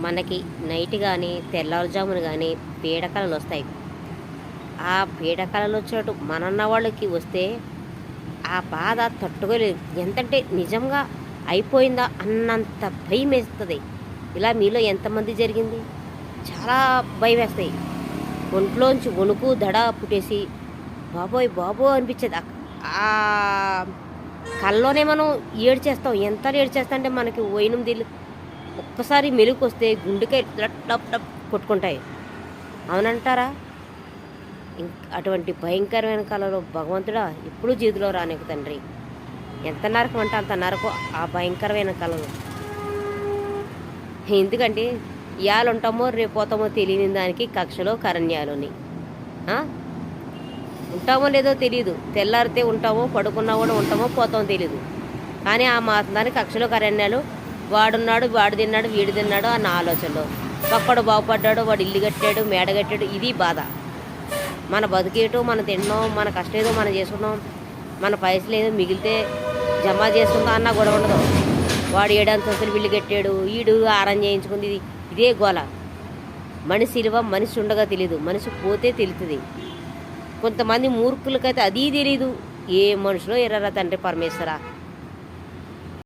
మనకి నైట్ కానీ తెల్లవారుజామున కానీ పీడకలలు వస్తాయి. ఆ పీడకలలు వచ్చినట్టు మనన్న వాళ్ళకి వస్తే ఆ బాధ తట్టుకోలేదు ఎంతంటే నిజంగా అయిపోయిందా అన్నంత భయం వేస్తుంది ఇలా మీలో ఎంతమంది జరిగింది? చాలా భయం వేస్తాయి ఒంట్లోంచి వణుకు దడ పుట్టేసి బాబోయ్ బాబో అనిపించేది. ఆ- మనం కల్లోనే మనం ఏడ్చేస్తాం. ఎంత ఏడ్చేస్తా అంటే మనకి పోయినం దిల్లు ఒక్కసారి మెలుగు వస్తే గుండెకాయ టప్ టప్ టప్ కొట్టుకుంటాయి. అవునంటారా? అటువంటి భయంకరమైన కాలంలో భగవంతుడా ఎప్పుడూ జీవితంలో రానికు తండ్రి. ఎంత నరకం అంటే అంత నరకం ఆ భయంకరమైన కళలు. ఎందుకంటే ఇవాళ ఉంటామో రేపు పోతామో తెలియని దానికి కక్షలో కరణ్యాలుని. ఉంటామో లేదో తెలియదు తెల్లారితే ఉంటామో పడుకున్నా కూడా ఉంటామో పోతామో తెలియదు కానీ ఆ మాసం దానికి కక్షలో కరణ్యాలు వాడున్నాడు వాడు తిన్నాడు వీడు తిన్నాడు అన్న ఆలోచనలో. ఒక్కడు బాగుపడ్డాడు వాడు ఇల్లు కట్టాడు మేడ కట్టాడు ఇది బాధ. మన బతికేటో మనం తిన్నాం మన కష్టం ఏదో మనం చేసుకున్నాం. మన పైసలు ఏదో మిగిలితే జమ చేసుకుందాం అన్న గొడవ ఉండదు. వాడు ఏడంతస్తులు ఇల్లు కట్టాడు ఈడు ఆరం చేయించుకుంది ఇది ఇదే గోల. మనిషి విలువ మనిషి ఉండగా తెలియదు మనిషి పోతే తెలుస్తుంది కొంతమంది మూర్ఖులకైతే అది తెలియదు ఏ మనుషులో ఎర్రరా తండ్రి పరమేశ్వర?